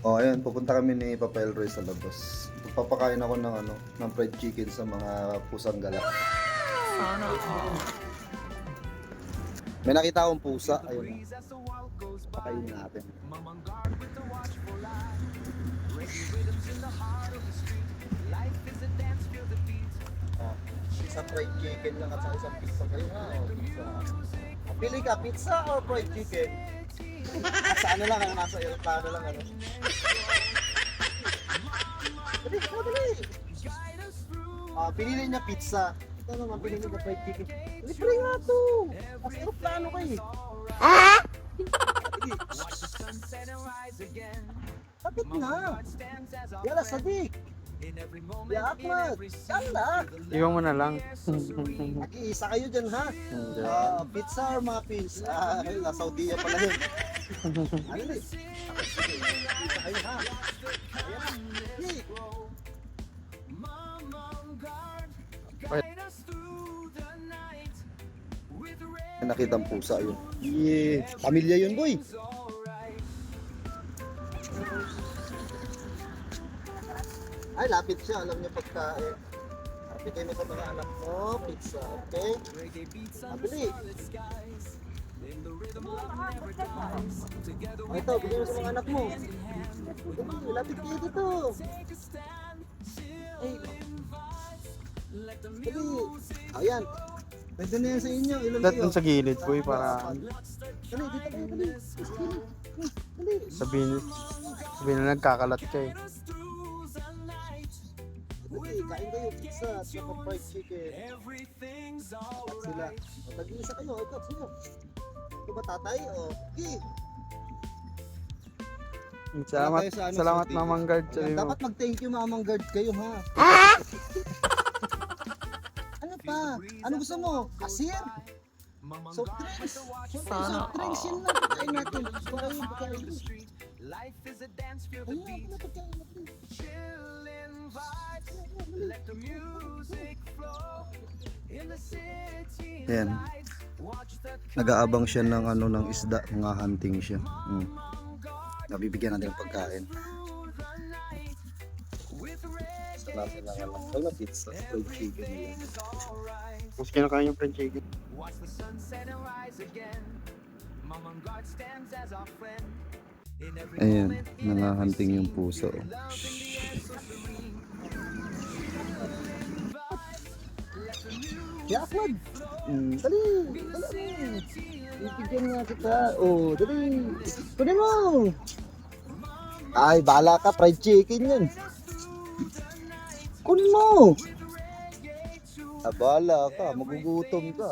Oh, ayun, pupunta kami ni Papa Elroy sa labas. Papakain ako ng ano, ng fried chicken sa mga pusang gala. Sana all. May nakita akong pusa, ayun. Pakain natin. Oh, isang fried chicken lang at saka isang pizza kayo nga. Pizza. Oh, Pili ka, pizza or fried chicken? Sa ano lang, ang nasa aeroplano lang ano. Dali, dali. Ah, pinili niya pizza. Ito naman, pinili niya fried chicken. Libre nga to. Nasa aeroplano kayo. Ah! Kapit na. Yala, sadik. Ya, Ahmad. Yala. Iwan mo na lang. Nag-iisa kayo dyan, ha? Ah, pizza or muffins? Ah, ayun, nasa Saudi pala yun. Ayun eh. Nag-iisa kayo, ha? Ayan. Hey. Nakita ang pusa yun. Yeah. Pamilya yun, boy. Ay, lapit siya. Alam niya pagkain. Bigay mo sa mga anak mo, pizza, okay? Mabili. O ito, bigay mo sa mga anak mo. Dali, lapit kayo dito. Ay, dali. Ayan. Pwede na yan sa inyo. Ilan Lahat dun sa gilid, boy, para Dali, dito kayo, dali. Dali. sabihin, sabihin na nagkakalat ka eh. Dali, kain kayo pizza at saka fried chicken. At sila. O, tag-iisa kayo. Ito, sino? Ito ba tatay? O, okay. Salamat, tayo sa ano, salamat sa Mamang Guard. Sabi mo. dapat mag-thank you mamang guard kayo ha. ano pa? Ano gusto mo? Kasir? Soft drinks? Soft drinks yun lang. Pagkain natin. Pagkain, pagkain. Ayun, ano na pagkain natin? Yan. Nag-aabang siya ng ano ng isda, mga hunting siya. Mm. Nabibigyan natin ng pagkain. Sa lasa lang alam. Wala pizza, fried chicken kinakain yung fried chicken. Ayan, nangahanting yung puso. Ya, Ahmad! Mm, dali! Dali! Ibigyan nga kita. Oh, dali! Kunin mo! Ay, bala ka. Fried chicken yan. Kunin mo! Ah, bala ka. Magugutom ka.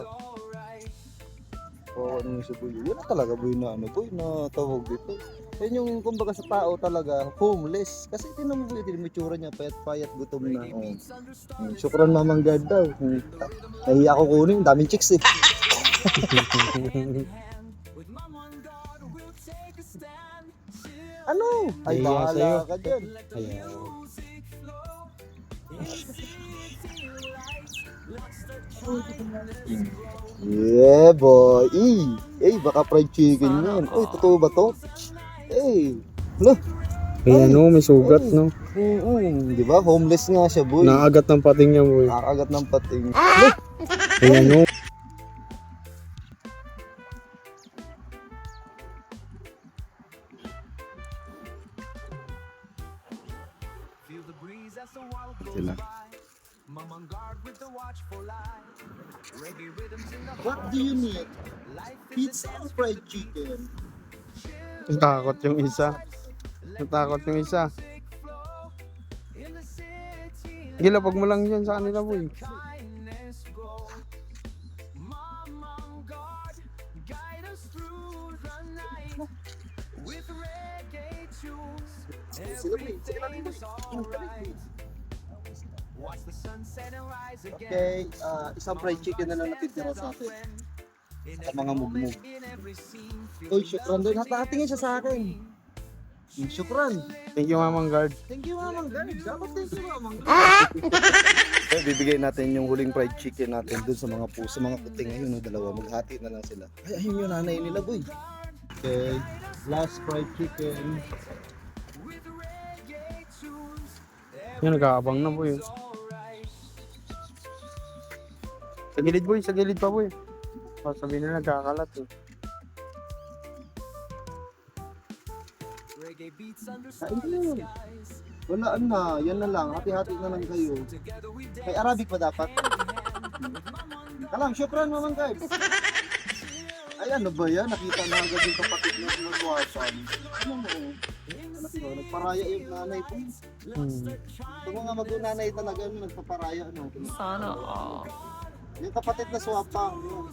Oo, ano yung sabi Yan talaga boy na ano boy na tawag dito. Yan yung kumbaga sa tao talaga, homeless. Kasi tinan mo yung tsura niya, payat-payat, gutom na. Oh. Hmm, Syukran mamang guard daw. Hmm. Nahiya ako kunin, daming chicks eh. ano? Ay, Nahiya bahala sa'yo. ka dyan. Ayaw. Yeah, boy. Eh, eh, baka fried chicken yan. Uy, totoo ba to? Eh, lo. Kaya ano, may sugat, no? Oo, di ba? Homeless nga siya, boy. Naagat ng pating niya, boy. Nakagat ng pating. Kaya ano, Sila. What do you need? Pizza or fried chicken? Natakot yung isa. Natakot yung isa. Gilapag mo lang yan sa kanila, boy. Okay, ah, isang fried chicken na lang natitira sa akin. Sa mga mugmug. Uy, syukran doon. Hatatingin siya sa akin. Hmm, Syukran. Thank you, Mamang Guard. Thank you, Mamang Guard. Dapat thank you, Mamang Guard. Eh, bibigay natin yung huling fried chicken natin dun sa mga puso, mga puting ayun, no, dalawa. Maghati na lang sila. Ay, ayun yung nanay nila, boy. Okay, last fried chicken. Yan, nag-aabang na boy. Sa gilid boy, sa gilid pa boy. O, sabihin na nagkakalat eh. Na. Wala na, yan na lang. Hati-hati na lang kayo. May Arabic pa dapat? Kalam, syukran naman guys. Ay ano ba yan? Nakita na agad yung kapatid na sumagwasan. Ano mo? Anak nagparaya yung nanay ko. Hmm. Ito mga mag-nanay talaga yung nagpaparaya. Ano? Sana all. Yung kapatid na swapang. Yun.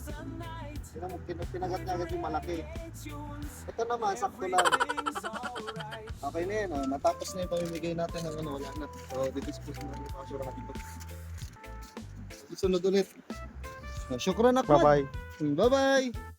Sila mo, pin- pinagat niya agad yung malaki. Ito naman, sakto lang. Okay na yun. Oh. Natapos na yung pamimigay natin ng ano, wala na. So, didispose na yung kasura natin. Sunod ulit. Syukran ako. Bye-bye. Bye-bye.